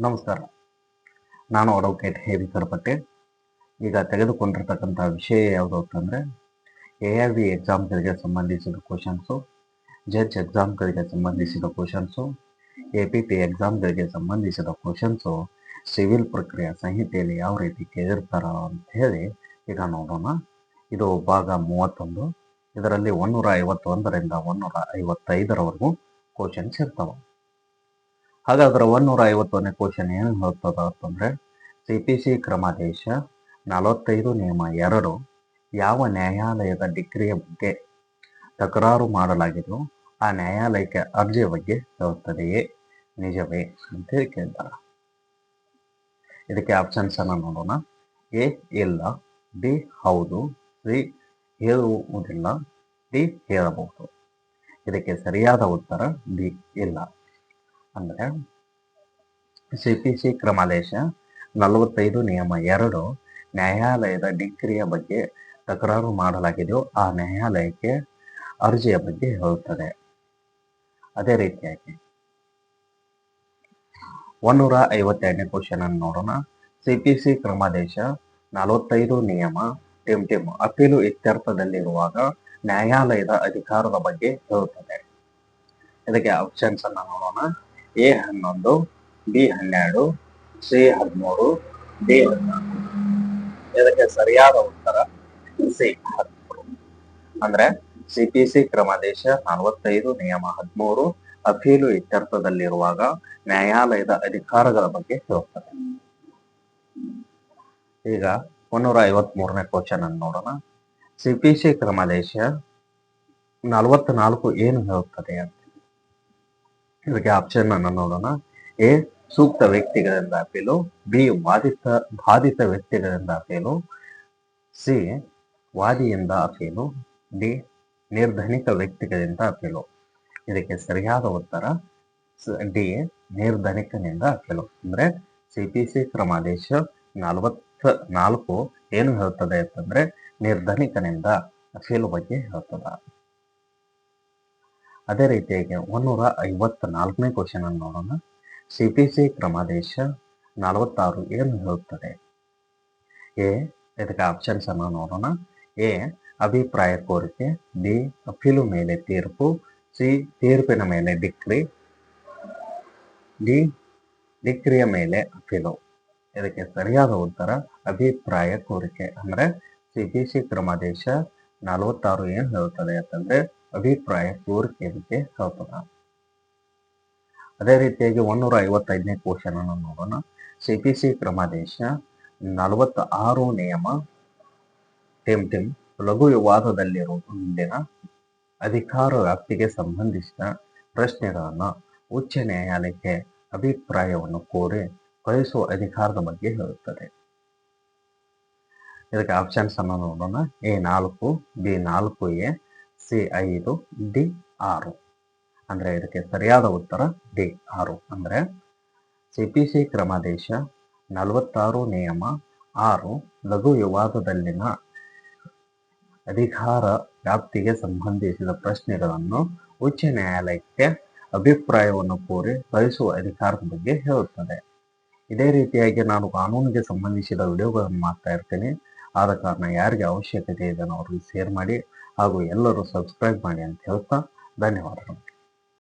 ನಮಸ್ಕಾರ. ನಾನು advocate heavy ಕರಪಟ್ಟೆ ಈಗ ತೆಗೆದುಕೊಂಡಿರ್ತಕ್ಕಂಥ ವಿಷಯ ಯಾವುದು ಅಂತಂದರೆ ಎ ಆರ್ ವಿ ಎಕ್ಸಾಮ್ಗಳಿಗೆ ಸಂಬಂಧಿಸಿದ ಕ್ವಶನ್ಸು ಜಡ್ಜ್ ಎಕ್ಸಾಮ್ಗಳಿಗೆ ಸಂಬಂಧಿಸಿದ ಕ್ವಶನ್ಸು ಎ ಪಿ ಪಿ ಎಕ್ಸಾಮ್ಗಳಿಗೆ ಸಂಬಂಧಿಸಿದ ಕ್ವಶನ್ಸು ಸಿವಿಲ್ ಪ್ರಕ್ರಿಯೆ ಸಂಹಿತೆಯಲ್ಲಿ ಯಾವ ರೀತಿ ಕೇಳಿರ್ತಾರ ಅಂತ ಹೇಳಿ ಈಗ ನೋಡೋಣ. ಇದು ಭಾಗ ಮೂವತ್ತೊಂದು. ಇದರಲ್ಲಿ ಒನ್ನೂರ ಐವತ್ತೊಂದರಿಂದ ಒನ್ನೂರ ಐವತ್ತೈದರವರೆಗೂ ಕ್ವಶನ್ಸ್ ಇರ್ತವೆ. ಹಾಗಾದ್ರೆ ಒಂದೂರ ಐವತ್ತೊಂದನೇ ಕ್ವಶನ್ ಏನು ಹೇಳ್ತದ ಅಂತಂದ್ರೆ ಸಿ ಪಿ ಸಿ ಕ್ರಮಾದೇಶ ನಲವತ್ತೈದು ನಿಯಮ ಎರಡು, ಯಾವ ನ್ಯಾಯಾಲಯದ ಡಿಗ್ರಿಯ ಬಗ್ಗೆ ತಕರಾರು ಮಾಡಲಾಗಿದೆಯೋ ಆ ನ್ಯಾಯಾಲಯಕ್ಕೆ ಅರ್ಜಿಯ ಬಗ್ಗೆ ಹೇಳುತ್ತದೆಯೇ? ನಿಜವೇ ಅಂತ ಹೇಳಿ ಕೇಳ್ತಾರ. ಇದಕ್ಕೆ ಆಪ್ಷನ್ಸ್ ಅನ್ನ ನೋಡೋಣ. ಎ ಇಲ್ಲ, ಬಿ ಹೌದು, ಸಿ ಹೇಳುವುದಿಲ್ಲ, ಡಿ ಹೇಳಬಹುದು. ಇದಕ್ಕೆ ಸರಿಯಾದ ಉತ್ತರ ಬಿ ಇಲ್ಲ. ಅಂದ್ರೆ ಸಿ ಪಿ ಸಿ ಕ್ರಮಾದೇಶ ನಲವತ್ತೈದು ನಿಯಮ ಎರಡು ನ್ಯಾಯಾಲಯದ ಡಿಗ್ರಿಯ ಬಗ್ಗೆ ತಕರಾರು ಮಾಡಲಾಗಿದ್ದು, ಆ ನ್ಯಾಯಾಲಯಕ್ಕೆ ಅರ್ಜಿಯ ಬಗ್ಗೆ ಹೇಳುತ್ತದೆ. ಅದೇ ರೀತಿಯಾಗಿ ಒಂದೂರ ಐವತ್ತೆರಡನೇ ಕ್ವಶನ್ ಅನ್ನು ನೋಡೋಣ. ಸಿಪಿಸಿ ಕ್ರಮಾದೇಶ ನಲವತ್ತೈದು ನಿಯಮ ಟಿಮ್ ಟಿಮ್ ಅಪೀಲು ಇತ್ಯರ್ಥದಲ್ಲಿರುವಾಗ ನ್ಯಾಯಾಲಯದ ಅಧಿಕಾರದ ಬಗ್ಗೆ ಹೇಳುತ್ತದೆ. ಇದಕ್ಕೆ ಆಪ್ಷನ್ಸ್ ಅನ್ನ ನೋಡೋಣ. ಎ ಹನ್ನೊಂದು, ಬಿ ಹನ್ನೆರಡು, ಸಿ ಹದಿಮೂರು, ಡಿ ಹದಿನಾಲ್ಕು. ಇದಕ್ಕೆ ಸರಿಯಾದ ಉತ್ತರ ಸಿ ಹದಿಮೂರು. ಅಂದ್ರೆ ಸಿಪಿಸಿ ಕ್ರಮಾದೇಶ ನಲವತ್ತೈದು, ನಿಯಮ ಹದಿಮೂರು, ಅಪೀಲು ಇತ್ಯರ್ಥದಲ್ಲಿರುವಾಗ ನ್ಯಾಯಾಲಯದ ಅಧಿಕಾರಗಳ ಬಗ್ಗೆ ಹೇಳುತ್ತದೆ. ಈಗ ಮುನ್ನೂರ ಐವತ್ ಮೂರನೇ ಕ್ವಶನ್ ಅನ್ನು ನೋಡೋಣ. ಸಿಪಿಸಿ ಕ್ರಮಾದೇಶ ನಲವತ್ನಾಲ್ಕು ಏನು ಹೇಳುತ್ತದೆ ಅಂತ. ಇದಕ್ಕೆ ಆಪ್ಷನ್ ಅನ್ನ ನೋಡೋಣ. ಎ, ಸೂಕ್ತ ವ್ಯಕ್ತಿಗಳಿಂದ ಅಪೀಲು ಬಿ ವಾದಿತ ಬಾಧಿತ ವ್ಯಕ್ತಿಗಳಿಂದ ಅಪೀಲು ಸಿ, ವಾದಿಯಿಂದ ಅಪೀಲು ಡಿ, ನಿರ್ಧನಿಕ ವ್ಯಕ್ತಿಗಳಿಂದ ಅಪೀಲು ಇದಕ್ಕೆ ಸರಿಯಾದ ಉತ್ತರ. ಡಿ, ನಿರ್ಧನಿಕನಿಂದ ಅಪೀಲು ಅಂದ್ರೆ ಸಿ ಪಿ ಸಿ ಕ್ರಮಾದೇಶ ನಲವತ್ತ ನಾಲ್ಕು ಏನು ಹೇಳ್ತದೆ ಅಂತಂದ್ರೆ ನಿರ್ಧನಿಕನಿಂದ ಅಪೀಲು ಬಗ್ಗೆ ಹೇಳ್ತದ. ಅದೇ ರೀತಿಯಾಗಿ ಒಂದೂರ ಐವತ್ತ ನಾಲ್ಕನೇ ಕ್ವಶನ್ ಅನ್ನು ನೋಡೋಣ. ಸಿ ಪಿ ಸಿ ಕ್ರಮಾದೇಶ ನಲವತ್ತಾರು ಏನು ಹೇಳುತ್ತದೆ? ಎ, ಇದಕ್ಕೆ ಆಪ್ಷನ್ಸ್ ಅನ್ನು ನೋಡೋಣ. ಎ, ಅಭಿಪ್ರಾಯ ಕೋರಿಕೆ. ಬಿ, ಅಪೀಲು ಮೇಲೆ ತೀರ್ಪು. ಸಿ, ತೀರ್ಪಿನ ಮೇಲೆ ಡಿಕ್ರಿ. ಡಿ, ಡಿಕ್ರಿಯ ಮೇಲೆ ಅಪೀಲು. ಇದಕ್ಕೆ ಸರಿಯಾದ ಉತ್ತರ, ಅಭಿಪ್ರಾಯ ಕೋರಿಕೆ. ಅಂದ್ರೆ ಸಿ ಪಿ ಸಿ ಕ್ರಮಾದೇಶ ನಲವತ್ತಾರು ಏನ್ ಹೇಳುತ್ತದೆ ಅಂತಂದ್ರೆ ಅಭಿಪ್ರಾಯ ಕೋರಿಕೆಗೆ ಹೇಳ್ತದ ಅದೇ ರೀತಿಯಾಗಿ ಒಂದೂರ ಐವತ್ತೈದನೇ ಕ್ವಶನ್ ಅನ್ನು ನೋಡೋಣ ಸಿಪಿಸಿ ಕ್ರಮಾದೇಶ ನಲವತ್ತ ಆರು ನಿಯಮ. ಟಿಮ್ ಟಿಮ್ ಲಘು ವಿವಾದದಲ್ಲಿರುವ ಅಧಿಕಾರ ವ್ಯಾಪ್ತಿಗೆ ಸಂಬಂಧಿಸಿದ ಪ್ರಶ್ನೆಗಳನ್ನು ಉಚ್ಚ ನ್ಯಾಯಾಲಯಕ್ಕೆ ಅಭಿಪ್ರಾಯವನ್ನು ಕೋರಿ ಕಳಿಸುವ ಅಧಿಕಾರದ ಬಗ್ಗೆ ಹೇಳುತ್ತದೆ. ಇದಕ್ಕೆ ಆಪ್ಷನ್ಸ್ ಅನ್ನು ನೋಡೋಣ. ಎ ನಾಲ್ಕು, ಬಿ ನಾಲ್ಕು ಎ ಸಿ ಐದು ಡಿ ಆರು. ಅಂದ್ರೆ ಇದಕ್ಕೆ ಸರಿಯಾದ ಉತ್ತರ ಡಿ ಆರು. ಅಂದ್ರೆ ಸಿ ಕ್ರಮಾದೇಶ, ನಲವತ್ತಾರು ನಿಯಮ, ಆರು ಲಘು ವಿವಾದದಲ್ಲಿನ ಅಧಿಕಾರ ವ್ಯಾಪ್ತಿಗೆ ಸಂಬಂಧಿಸಿದ ಪ್ರಶ್ನೆಗಳನ್ನು ಉಚ್ಚ ನ್ಯಾಯಾಲಯಕ್ಕೆ ಅಭಿಪ್ರಾಯವನ್ನು ಕೋರಿ ಕಳಿಸುವ ಅಧಿಕಾರದ ಬಗ್ಗೆ ಹೇಳುತ್ತದೆ. ಇದೇ ರೀತಿಯಾಗಿ ನಾನು ಕಾನೂನಿಗೆ ಸಂಬಂಧಿಸಿದ ವಿಡಿಯೋಗಳನ್ನು ಮಾಡ್ತಾ ಇರ್ತೇನೆ. ಆದ ಕಾರಣ ಯಾರಿಗೆ ಅವಶ್ಯಕತೆ ಇದೆ ಅವ್ರಿಗೆ ಶೇರ್ ಮಾಡಿ. ಹಾಗೂ ಎಲ್ಲರೂ ಸಬ್ಸ್ಕ್ರೈಬ್ ಮಾಡಿ ಅಂತ ಹೇಳ್ತಾ ಧನ್ಯವಾದಗಳು.